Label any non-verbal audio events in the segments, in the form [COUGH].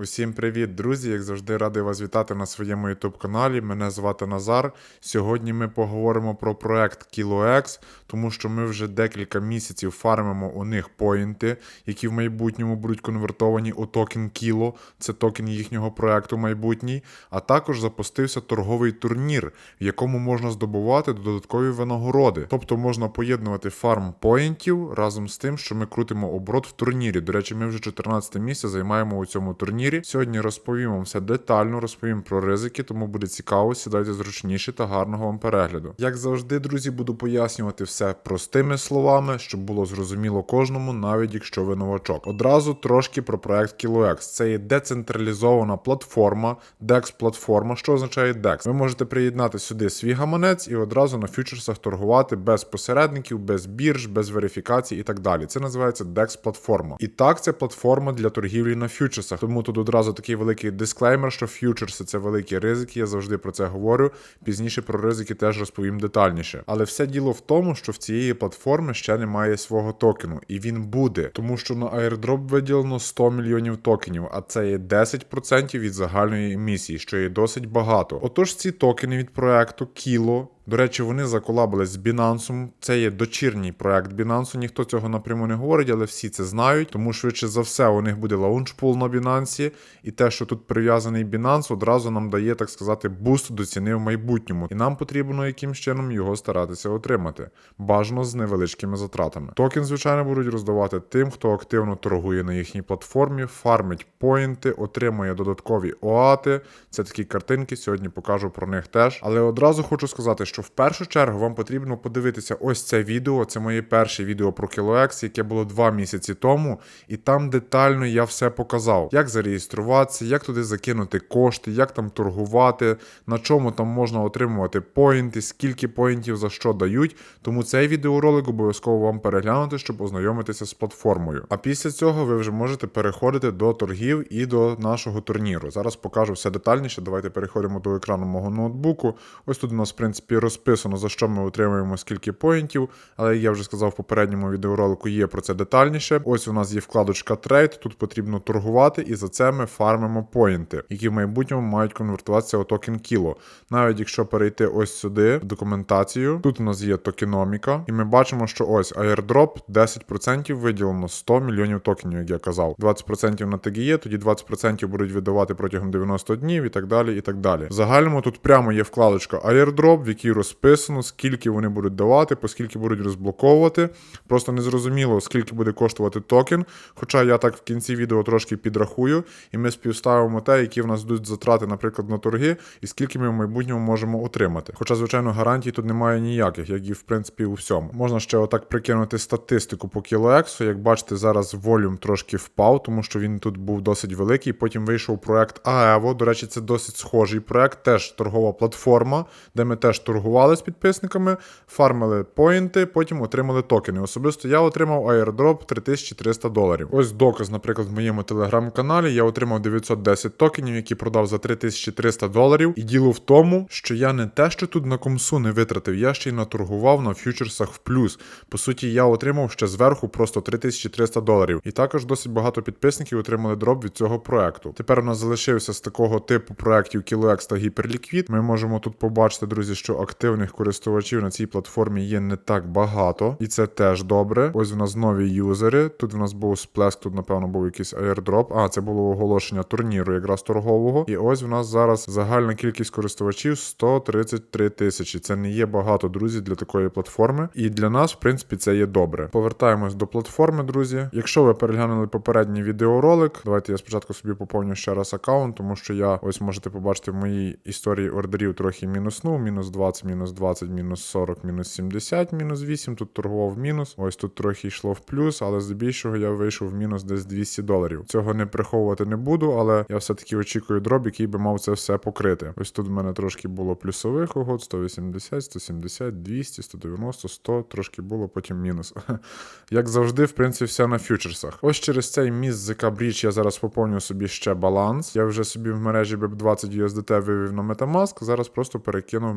Усім привіт, друзі! Як завжди, радий вас вітати на своєму youtube каналі. Мене звати Назар. Сьогодні ми поговоримо про проект KiloX, тому що ми вже декілька місяців фармимо у них поінти, які в майбутньому будуть конвертовані у токен Kilo. Це токен їхнього проекту майбутній. А також запустився торговий турнір, в якому можна здобувати додаткові винагороди. Тобто можна поєднувати фарм поінтів разом з тим, що ми крутимо оборот в турнірі. До речі, ми вже 14 місце займаємо у цьому турнірі. Сьогодні розповім вам все детально, розповім про ризики, тому буде цікаво, сідайте зручніше та гарного вам перегляду. Як завжди, друзі, буду пояснювати все простими словами, щоб було зрозуміло кожному, навіть якщо ви новачок. Одразу трошки про проект KiloX. Це є децентралізована платформа, DEX-платформа. Що означає DEX? Ви можете приєднати сюди свій гаманець і одразу на фьючерсах торгувати без посередників, без бірж, без верифікацій і так далі. Це називається DEX-платформа. І так, це платформа для торгівлі на фьючерсах. Тому тут одразу такий великий дисклеймер, що фьючерси це великі ризики. Я завжди про це говорю. Пізніше про ризики теж розповім детальніше. Але все діло в тому, що в цієї платформи ще немає свого токену, і він буде, тому що на airdrop виділено 100 мільйонів токенів, а це є 10% від загальної емісії, що є досить багато. Отож, ці токени від проекту Kilo до речі, вони заколабили з Binance. Це є дочірній проект Binance. Ніхто цього напряму не говорить, але всі це знають. Тому швидше за все у них буде лаунчпул на Binance. І те, що тут прив'язаний Binance, одразу нам дає, так сказати, буст до ціни в майбутньому. І нам потрібно якимсь чином його старатися отримати. Бажано з невеличкими затратами. Токен, звичайно, будуть роздавати тим, хто активно торгує на їхній платформі, фармить поінти, отримує додаткові оати. Це такі картинки. Сьогодні покажу про них теж. Але одразу хочу сказати, що в першу чергу вам потрібно подивитися ось це відео. Це моє перше відео про KiloX, яке було два місяці тому, і там детально я все показав, як зареєструватися, як туди закинути кошти, як там торгувати, на чому там можна отримувати поінти, скільки поінтів за що дають. Тому цей відеоролик обов'язково вам переглянути, щоб ознайомитися з платформою. А після цього ви вже можете переходити до торгів і до нашого турніру. Зараз покажу все детальніше. Давайте переходимо до екрану мого ноутбуку. Ось тут у нас, в принципі, розписано, за що ми отримуємо скільки поінтів, але я вже сказав в попередньому відеоролику, є про це детальніше. Ось у нас є вкладочка Trade, тут потрібно торгувати, і за це ми фармимо поінти, які в майбутньому мають конвертуватися у токен Kilo. Навіть якщо перейти ось сюди, в документацію, тут у нас є токеноміка, і ми бачимо, що ось airdrop 10% виділено 100 мільйонів токенів, як я казав. 20% на TGE, тоді 20% будуть видавати протягом 90 днів і так далі. і так далі. В загальному тут прямо є вкладочка airdrop, в якій розписано, скільки вони будуть давати, по скільки будуть розблоковувати. Просто не зрозуміло, скільки буде коштувати токен. Хоча я так в кінці відео трошки підрахую, і ми співставимо те, які в нас будуть затрати, наприклад, на торги, і скільки ми в майбутньому можемо отримати. Хоча, звичайно, гарантій тут немає ніяких, як і в принципі у всьому. Можна ще отак прикинути статистику по KiloX. Як бачите, зараз волюм трошки впав, тому що він тут був досить великий. Потім вийшов проект Aevo. До речі, це досить схожий проект, теж торгова платформа, де ми теж торгували з підписниками, фармили поінти, потім отримали токени. Особисто я отримав airdrop 3300 доларів. Ось доказ, наприклад, в моєму телеграм-каналі я отримав 910 токенів, які продав за 3300 доларів. І діло в тому, що я не те, що тут на комсу не витратив, я ще й наторгував на фьючерсах в плюс. По суті, я отримав ще зверху просто 3300 доларів. І також досить багато підписників отримали дроп від цього проекту. Тепер у нас залишився з такого типу проектів KiloX та Hyperliquid. Ми можемо тут побачити, друзі, що активних користувачів на цій платформі є не так багато, і це теж добре. Ось в нас нові юзери. Тут в нас був сплеск, тут, напевно, був якийсь airdrop. А, це було оголошення турніру, якраз торгового. І ось в нас зараз загальна кількість користувачів 133 тисячі. Це не є багато, друзі, для такої платформи. І для нас, в принципі, це є добре. Повертаємось до платформи, друзі. Якщо ви переглянули попередній відеоролик, давайте я спочатку собі поповню ще раз аккаунт, тому що я ось можете побачити в моїй історії ордерів трохи мінуснув, мінус 20, мінус 20, мінус 40, мінус 70, мінус 8. Тут торгував мінус. Ось тут трохи йшло в плюс, але здебільшого я вийшов в мінус десь 200 доларів. Цього не приховувати не буду, але я все-таки очікую дроб, який би мав це все покрити. Ось тут в мене трошки було плюсових угод: 180, 170, 200, 190, 100, трошки було, потім мінус. [LAUGHS] Як завжди, в принципі, все на фьючерсах. Ось через цей міст ZK Bridge я зараз поповню собі ще баланс. Я вже собі в мережі BEP20 USDT вивів на Metamask, зараз просто перекинув в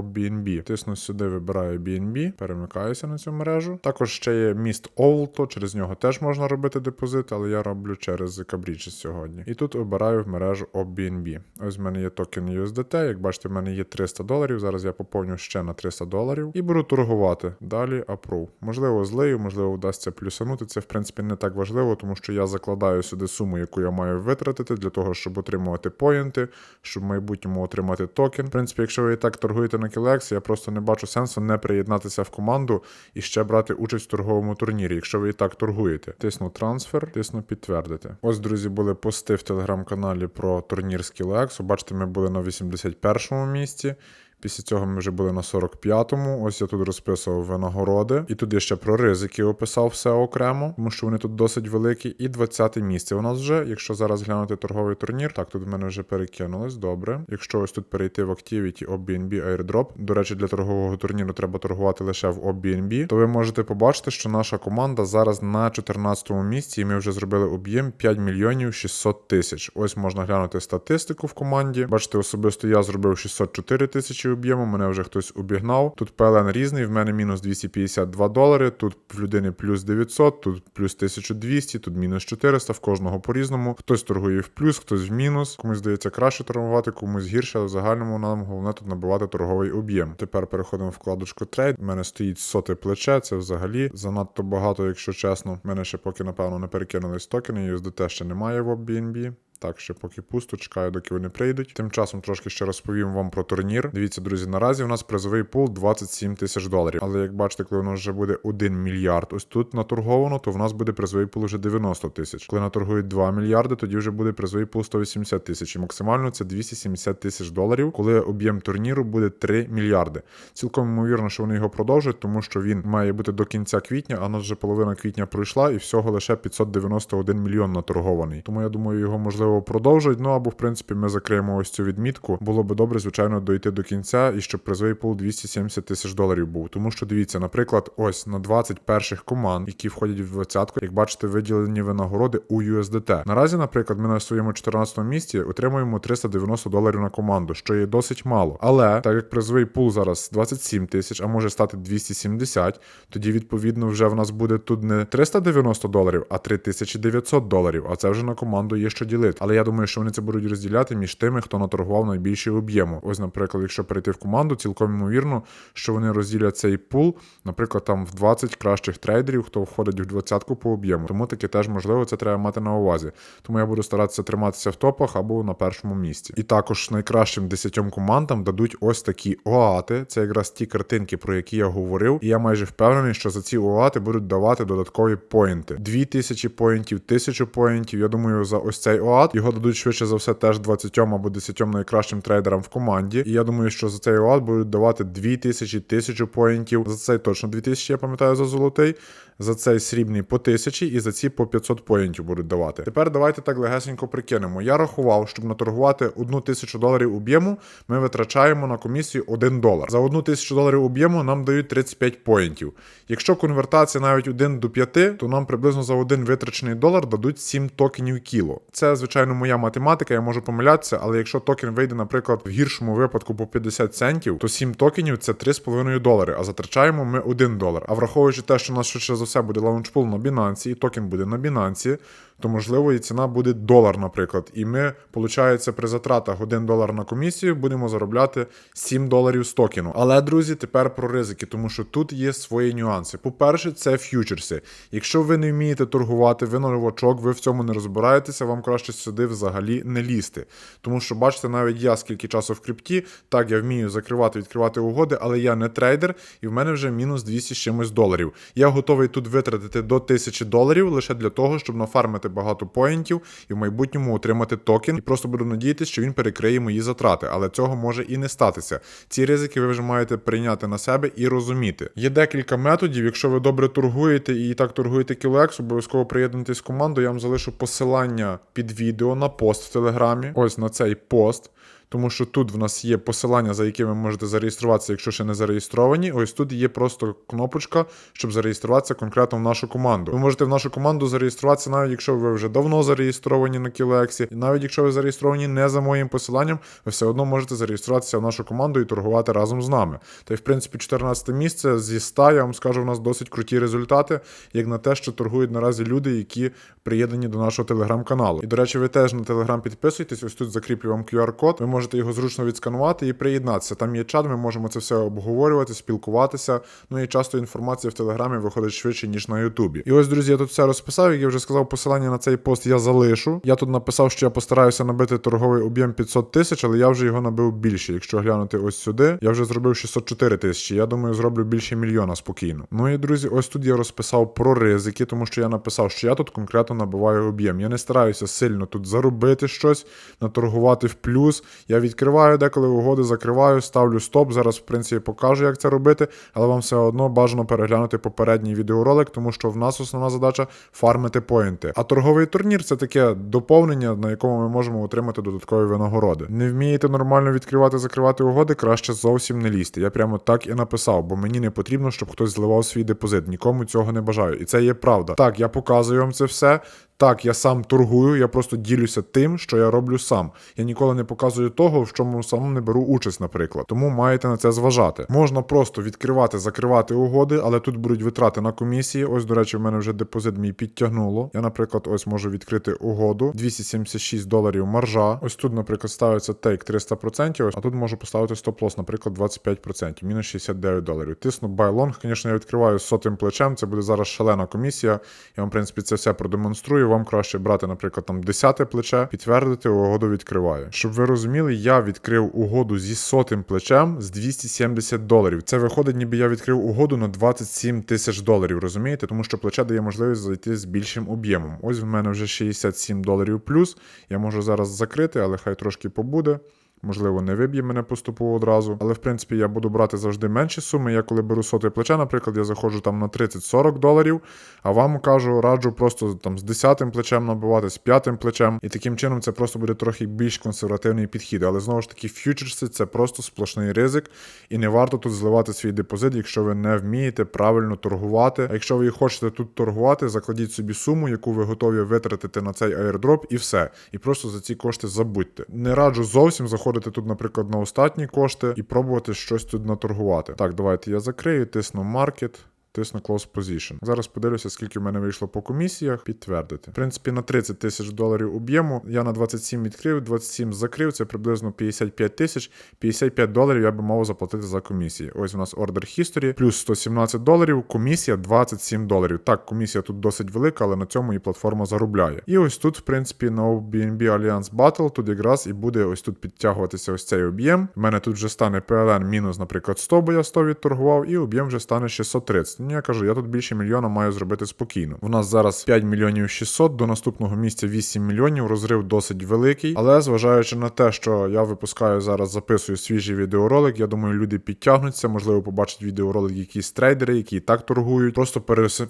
мережу OBNB. Тисну сюди, вибираю BNB, перемикаюся на цю мережу. Також ще є міст Овлто, через нього теж можна робити депозит, але я роблю через Кабріджі сьогодні. І тут обираю в мережу OBNB. Ось в мене є токен USDT. Як бачите, в мене є 300 доларів. Зараз я поповню ще на 300 доларів і буду торгувати. Далі approve. Можливо, злию, можливо, вдасться плюсанути. Це в принципі не так важливо, тому що я закладаю сюди суму, яку я маю витратити для того, щоб отримувати поінти, щоб в майбутньому отримати токен. В принципі, якщо ви і так торгуєте на KLX, я просто не бачу сенсу не приєднатися в команду і ще брати участь в торговому турнірі, якщо ви і так торгуєте. Тисну трансфер, тисну підтвердити. Ось, друзі, були пости в телеграм-каналі про турнір KLX. Бачите, ми були на 81-му місці. Після цього ми вже були на 45-му. Ось я тут розписував винагороди. І тут я ще про ризики описав все окремо, тому що вони тут досить великі. І 20-те місце у нас вже. Якщо зараз глянути торговий турнір, так тут в мене вже перекинулось. Добре. Якщо ось тут перейти в Activity OBNB Airdrop, до речі, для торгового турніру треба торгувати лише в OBNB, то ви можете побачити, що наша команда зараз на 14-му місці, і ми вже зробили об'єм 5 мільйонів 600 тисяч. Ось можна глянути статистику в команді. Бачите, особисто я зробив 604 тисячі об'єму, мене вже хтось обігнав. Тут PLN різний, в мене мінус 252 долари, тут в людини плюс 900, тут плюс 1200, тут мінус 400, в кожного по-різному. Хтось торгує в плюс, хтось в мінус. Комусь здається краще торгувати, комусь гірше, але в загальному нам головне тут набивати торговий об'єм. Тепер переходимо в вкладочку трейд. У мене стоїть соте плече, це взагалі занадто багато, якщо чесно. У мене ще поки, напевно, не перекинулись токени, USDT ще немає в OBNB. Так, ще поки пусто, чекаю, доки вони прийдуть. Тим часом трошки ще розповім вам про турнір. Дивіться, друзі, наразі у нас призовий пул 27 тисяч доларів. Але як бачите, коли у нас вже буде 1 мільярд, ось тут наторговано, то в нас буде призовий пул вже 90 тисяч. Коли наторгують 2 мільярди, тоді вже буде призовий пул 180 тисяч. І максимально це 270 тисяч доларів, коли об'єм турніру буде 3 мільярди. Цілком ймовірно, що вони його продовжать, тому що він має бути до кінця квітня, а нас вже половина квітня пройшла, і всього лише 591 мільйон наторгований. Тому я думаю, його можливо продовжать. Ну або в принципі ми закриємо ось цю відмітку. Було би добре, звичайно, дойти до кінця і щоб призовий пул 270 тисяч доларів був. Тому що дивіться, наприклад, ось на 20 перших команд, які входять в двадцятку, як бачите, виділені винагороди у USDT. Наразі, наприклад, ми на своєму 14 місці отримуємо 390 доларів на команду, що є досить мало. Але так як призовий пул зараз 27 тисяч, а може стати 270, тоді відповідно вже в нас буде тут не 390 доларів, а 3900 доларів. А це вже на команду є що ділити. Але я думаю, що вони це будуть розділяти між тими, хто наторгував найбільший об'єму. Ось, наприклад, якщо перейти в команду, цілком ймовірно, що вони розділять цей пул, наприклад, там в 20 кращих трейдерів, хто входить в 20 по об'єму. Тому таке теж можливо, це треба мати на увазі. Тому я буду старатися триматися в топах або на першому місці. І також найкращим 10 командам дадуть ось такі оати. Це якраз ті картинки, про які я говорив. І я майже впевнений, що за ці оати будуть давати додаткові поінти. 2000 поінтів, 1000 поінтів. Я думаю, за ось цей оат його дадуть швидше за все теж 20 або 10 найкращим трейдерам в команді. І я думаю, що за цей оат будуть давати 2000, 1000 поінтів. За цей точно 2000, я пам'ятаю, за золотий. За цей срібний по 1000 і за ці по 500 поінтів будуть давати. Тепер давайте так легесенько прикинемо. Я рахував, щоб наторгувати 1000 доларів об'єму, ми витрачаємо на комісію 1 долар. За 1000 доларів об'єму нам дають 35 поінтів. Якщо конвертація навіть 1 до 5, то нам приблизно за один витрачений долар дадуть 7 токенів кіло. Це, звичайно, моя математика, я можу помилятися, але якщо токен вийде, наприклад, в гіршому випадку по 50 центів, то 7 токенів це 3,5 долари, а затрачаємо ми 1 долар. А враховуючи те, що у нас швидше за все буде лаунчпул на Binance, і токен буде на Binance, то можливо і ціна буде долар, наприклад. І ми, виходить, при затратах 1 долар на комісію будемо заробляти 7 доларів з токену. Але, друзі, тепер про ризики, тому що тут є свої нюанси. По-перше, це ф'ючерси. Якщо ви не вмієте торгувати, ви новачок, ви в цьому не розбираєтеся, вам краще сюди взагалі не лізти. Тому що, бачите, навіть я скільки часу в крипті, так я вмію закривати, відкривати угоди, але я не трейдер, і в мене вже мінус 200 з чимось доларів. Я готовий тут витратити до 1000 доларів лише для того, щоб нафармити багато поінтів і в майбутньому отримати токен. І просто буду надіятися, що він перекриє мої затрати, але цього може і не статися. Ці ризики ви вже маєте прийняти на себе і розуміти. Є декілька методів. Якщо ви добре торгуєте і так торгуєте KillX, обов'язково приєднуйтесь в команду. Я вам залишу посилання під відео на пост в телеграмі. Ось на цей пост. Тому що тут в нас є посилання, за якими ви можете зареєструватися, якщо ще не зареєстровані. Ось тут є просто кнопочка, щоб зареєструватися конкретно в нашу команду. Ви можете в нашу команду зареєструватися, навіть якщо ви вже давно зареєстровані на Кілексі, і навіть якщо ви зареєстровані не за моїм посиланням, ви все одно можете зареєструватися в нашу команду і торгувати разом з нами. Та й в принципі 14 місце зі 100, я вам скажу, у нас досить круті результати, як на те, що торгують наразі люди, які приєднані до нашого телеграм-каналу. І до речі, ви теж на телеграм підписуйтесь. Ось тут закріплю вам QR-код. Ви можете його зручно відсканувати і приєднатися. Там є чат, ми можемо це все обговорювати, спілкуватися. Ну і часто інформація в телеграмі виходить швидше ніж на Ютубі. І ось, друзі, я тут все розписав. Як я вже сказав, посилання на цей пост я залишу. Я тут написав, що я постараюся набити торговий об'єм 500 тисяч, але я вже його набив більше. Якщо глянути ось сюди, я вже зробив 604 тисячі. Я думаю, зроблю більше мільйона спокійно. Ну і друзі, ось тут я розписав про ризики, тому що я написав, що я тут конкретно набиваю об'єм. Я не стараюся сильно тут заробити щось, наторгувати в плюс. Я відкриваю деколи угоди, закриваю, ставлю стоп. Зараз, в принципі, покажу, як це робити, але вам все одно бажано переглянути попередній відеоролик, тому що в нас основна задача фармити поінти. А торговий турнір це таке доповнення, на якому ми можемо отримати додаткові винагороди. Не вмієте нормально відкривати, закривати угоди, краще зовсім не лізьте. Я прямо так і написав, бо мені не потрібно, щоб хтось зливав свій депозит. Нікому цього не бажаю. І це є правда. Так, я показую вам це все. Так, я сам торгую, я просто ділюся тим, що я роблю сам. Я ніколи не показую того, в чому сам не беру участь, наприклад. Тому маєте на це зважати. Можна просто відкривати, закривати угоди, але тут будуть витрати на комісії. Ось, до речі, в мене вже депозит мій підтягнуло. Я, наприклад, ось можу відкрити угоду 276 доларів маржа. Ось тут, наприклад, ставиться тейк 300%, ось, а тут можу поставити стоп-лосс, наприклад, 25%, мінус 69 доларів. Тисну long, звісно, я відкриваю сотим плечем. Це буде зараз шалена комісія. Я вам, в принципі, це все продемонструю. Вам краще брати, наприклад, там 10 плече, підтвердити, угоду відкриваю. Щоб ви розуміли, я відкрив угоду зі сотим плечем з 270 доларів. Це виходить, ніби я відкрив угоду на 27 тисяч доларів, розумієте? Тому що плече дає можливість зайти з більшим об'ємом. Ось в мене вже 67 доларів плюс. Я можу зараз закрити, але хай трошки побуде. Можливо, не виб'є мене поступово одразу, але в принципі я буду брати завжди менші суми. Я коли беру соте плече, наприклад, я заходжу там на 30-40 доларів, а вам кажу, раджу просто там з 10 плечем набивати, з 5 плечем. І таким чином це просто буде трохи більш консервативний підхід. Але знову ж таки, фьючерси це просто сплошний ризик, і не варто тут зливати свій депозит, якщо ви не вмієте правильно торгувати. А якщо ви хочете тут торгувати, закладіть собі суму, яку ви готові витратити на цей airdrop, і все. І просто за ці кошти забудьте. Не раджу зовсім заходити заходити тут, наприклад, на остатні кошти і пробувати щось тут наторгувати. Так, давайте я закрию, тисну Market. Тисну Close Position. Зараз подивлюся, скільки в мене вийшло по комісіях. Підтвердити. В принципі, на 30 тисяч доларів об'єму. Я на 27 відкрив, 27 закрив. Це приблизно 55 тисяч. 55 доларів я би мав заплатити за комісії. Ось у нас Order History, плюс 117 доларів. Комісія 27 доларів. Так, комісія тут досить велика, але на цьому і платформа заробляє. І ось тут, в принципі, на BNB Alliance Battle тут якраз і буде ось тут підтягуватися ось цей об'єм. У мене тут вже стане PLN мінус, наприклад, 100, бо я 100 відторгував, і об'єм вже стане 630. Ну, я кажу, я тут більше мільйона маю зробити спокійно. У нас зараз 5 мільйонів 600, до наступного місця 8 мільйонів. Розрив досить великий. Але зважаючи на те, що я випускаю зараз, записую свіжий відеоролик, я думаю, люди підтягнуться, можливо, побачать відеоролик якісь трейдери, які і так торгують, просто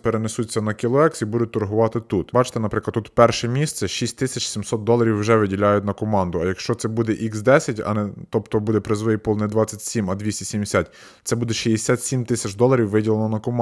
перенесуться на KiloX і будуть торгувати тут. Бачите, наприклад, тут перше місце 6700 доларів вже виділяють на команду. А якщо це буде X10, а не тобто буде призовий пол не 27, а 270, це буде 67 тисяч доларів виділено на команду.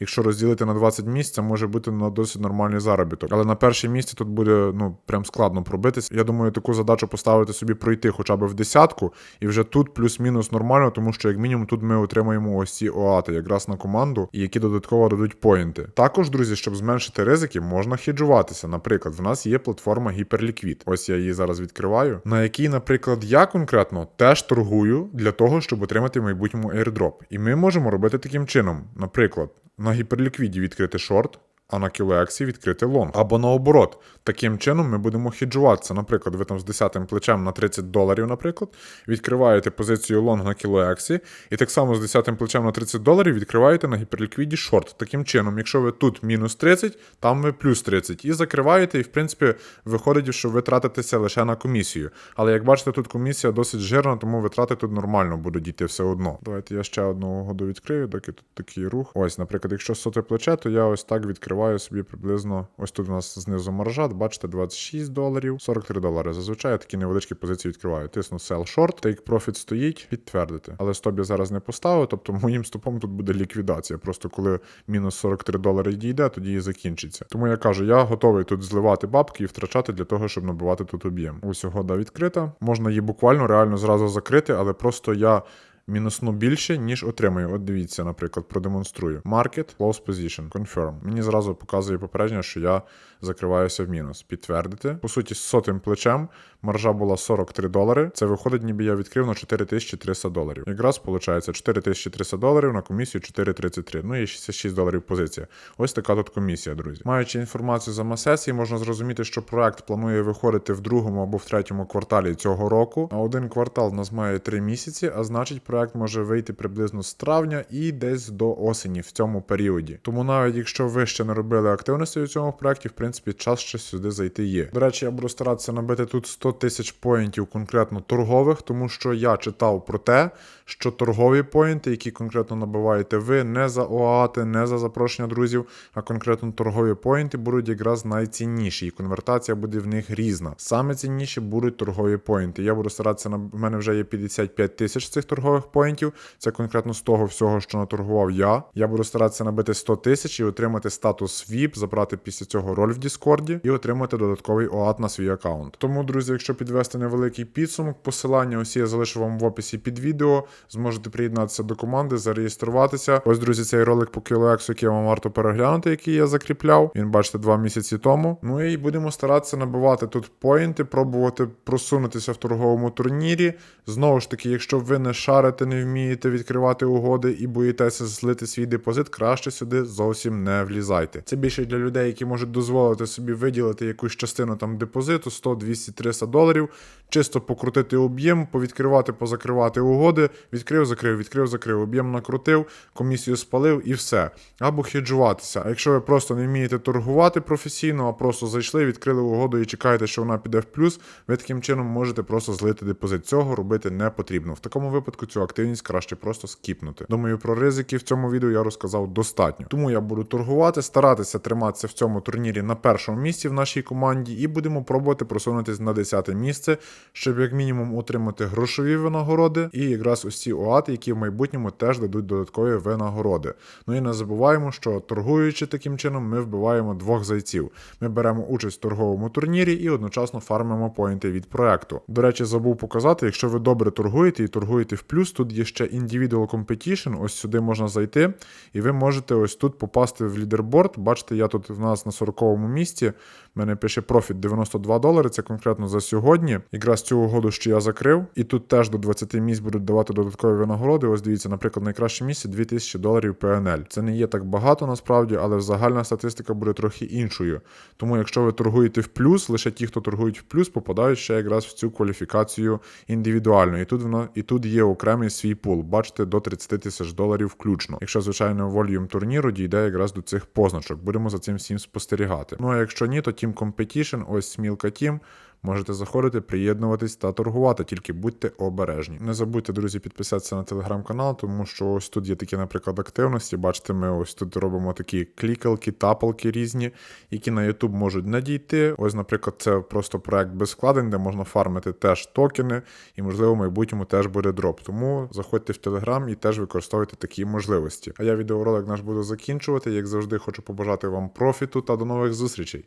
Якщо розділити на 20 місць, це може бути на досить нормальний заробіток. Але на перше місце тут буде ну прям складно пробитись. Я думаю, таку задачу поставити собі пройти хоча б в десятку, і вже тут плюс-мінус нормально, тому що як мінімум тут ми отримаємо ось ці оати якраз на команду, і які додатково дадуть поінти. Також, друзі, щоб зменшити ризики, можна хеджуватися. Наприклад, в нас є платформа Hyperliquid. Ось я її зараз відкриваю. На якій, наприклад, я конкретно теж торгую для того, щоб отримати в майбутньому airdrop. І ми можемо робити таким чином. Наприклад, на гіперліквіді відкрити шорт. А на кілоексі відкрити лонг. Або наоборот. Таким чином ми будемо хеджуватися. Наприклад, ви там з 10 плечем на 30 доларів, наприклад, відкриваєте позицію лонг на кілоексі, і так само з 10 плечем на 30 доларів відкриваєте на гіперліквіді шорт. Таким чином, якщо ви тут мінус 30, там ви плюс 30. І закриваєте, і в принципі виходить, що ви тратитеся лише на комісію. Але як бачите, тут комісія досить жирна, тому витрати тут нормально будуть йти все одно. Давайте я ще одну угоду відкрию, доки тут такий рух. Ось, наприклад, якщо соте плече, то я ось так відкриваю закриваю собі приблизно. Ось тут у нас знизу маржа, бачите, 26 доларів, 43 долари. Зазвичай такі невеличкі позиції відкриваю. Тисну sell short, take profit стоїть, підтвердити. Але стоп я зараз не поставив, тобто моїм стопом тут буде ліквідація. Просто коли мінус 43 долари дійде, тоді і закінчиться. Тому я кажу, я готовий тут зливати бабки і втрачати для того, щоб набивати тут об'єм. Ось угода відкрита. Можна її буквально реально зразу закрити, але просто я. Мінусну більше, ніж отримую. От дивіться, наприклад, продемонструю. Market, close position, confirm. Мені зразу показує попередження, що я закриваюся в мінус. Підтвердити. По суті, з сотим плечем маржа була 43 долари. Це виходить, ніби я відкрив на 4300 доларів. Якраз виходить 4300 доларів на комісію 4,33. Ну і 66 доларів позиція. Ось така тут комісія, друзі. Маючи інформацію за сесії, можна зрозуміти, що проект планує виходити в другому або в третьому кварталі цього року. А один квартал в нас має 3 місяці, а значить, проект може вийти приблизно з травня і десь до осені в цьому періоді. Тому навіть якщо ви ще не робили активності у цьому проекті, в принципі, час ще сюди зайти є. До речі, я буду старатися набити тут 100 тисяч поінтів конкретно торгових, тому що я читав про те, що торгові поінти, які конкретно набиваєте ви, не за ОАТи, не за запрошення друзів, а конкретно торгові поінти будуть якраз найцінніші, і конвертація буде в них різна. Саме цінніші будуть торгові поінти. Я буду старатися на в мене вже є 55 тисяч цих торгових поінтів. Це конкретно з того всього, що наторгував я. Я буду старатися набити 100 тисяч і отримати статус VIP, забрати після цього роль в Діскорді і отримати додатковий ОАТ на свій аккаунт. Тому, друзі, якщо підвести невеликий підсумок, посилання усі я залишу вам в описі під відео. Зможете приєднатися до команди, зареєструватися. Ось, друзі, цей ролик по KiloX, який вам варто переглянути, який я закріпляв. Він бачите два місяці тому. Ну і будемо старатися набивати тут поінти, пробувати просунутися в торговому турнірі. Знову ж таки, якщо ви не шарите, не вмієте відкривати угоди і боїтеся злити свій депозит, краще сюди зовсім не влізайте. Це більше для людей, які можуть дозволити собі виділити якусь частину там депозиту 100, 200, 300 доларів, чисто покрутити об'єм, повідкривати, позакривати угоди, відкрив, закрив, відкрив, закрив, об'єм накрутив, комісію спалив і все. Або хеджуватися. А якщо ви просто не вмієте торгувати професійно, а просто зайшли, відкрили угоду і чекаєте, що вона піде в плюс, ви таким чином можете просто злити депозит. Цього робити не потрібно. В такому випадку цю активність краще просто скіпнути. Думаю, про ризики в цьому відео я розказав достатньо. Тому я буду торгувати, старатися триматися в цьому турнірі на першому місці в нашій команді, і будемо пробувати просунутись на 10 місце, щоб як мінімум отримати грошові винагороди і якраз ось ці оати, які в майбутньому теж дадуть додаткові винагороди. Ну і не забуваємо, що торгуючи таким чином, ми вбиваємо двох зайців. Ми беремо участь в торговому турнірі і одночасно фармимо поінти від проекту. До речі, забув показати, якщо ви добре торгуєте і торгуєте в плюс, тут є ще Individual Competition, ось сюди можна зайти, і ви можете ось тут попасти в лідерборд. Бачите, я тут в нас на 40-му місці. Мене пише профіт 92 долари. Це конкретно за сьогодні. Якраз цю угоду, що я закрив, і тут теж до 20 місць будуть давати додаткові винагороди. Ось дивіться, наприклад, найкраще місце 2000 доларів PNL. Це не є так багато насправді, але загальна статистика буде трохи іншою. Тому, якщо ви торгуєте в плюс, лише ті, хто торгують в плюс, попадають ще якраз в цю кваліфікацію індивідуально. І тут воно і тут є окремий свій пул. Бачите, до 30 тисяч доларів включно. Якщо звичайно волюм турніру дійде якраз до цих позначок, будемо за цим всім спостерігати. Ну а якщо ні, то Team Competition, ось Смілка Team, Можете заходити, приєднуватись та торгувати, тільки будьте обережні. Не забудьте, друзі, підписатися на телеграм-канал, тому що ось тут є такі, наприклад, активності. Бачите, ми ось тут робимо такі клікалки, тапалки різні, які на YouTube можуть надійти. Ось, наприклад, це просто проект без вкладень, де можна фармити теж токени, і, можливо, в майбутньому теж буде дроп. Тому заходьте в телеграм і теж використовуйте такі можливості. А я відеоролик наш буду закінчувати. Як завжди, хочу побажати вам профіту та до нових зустрічей.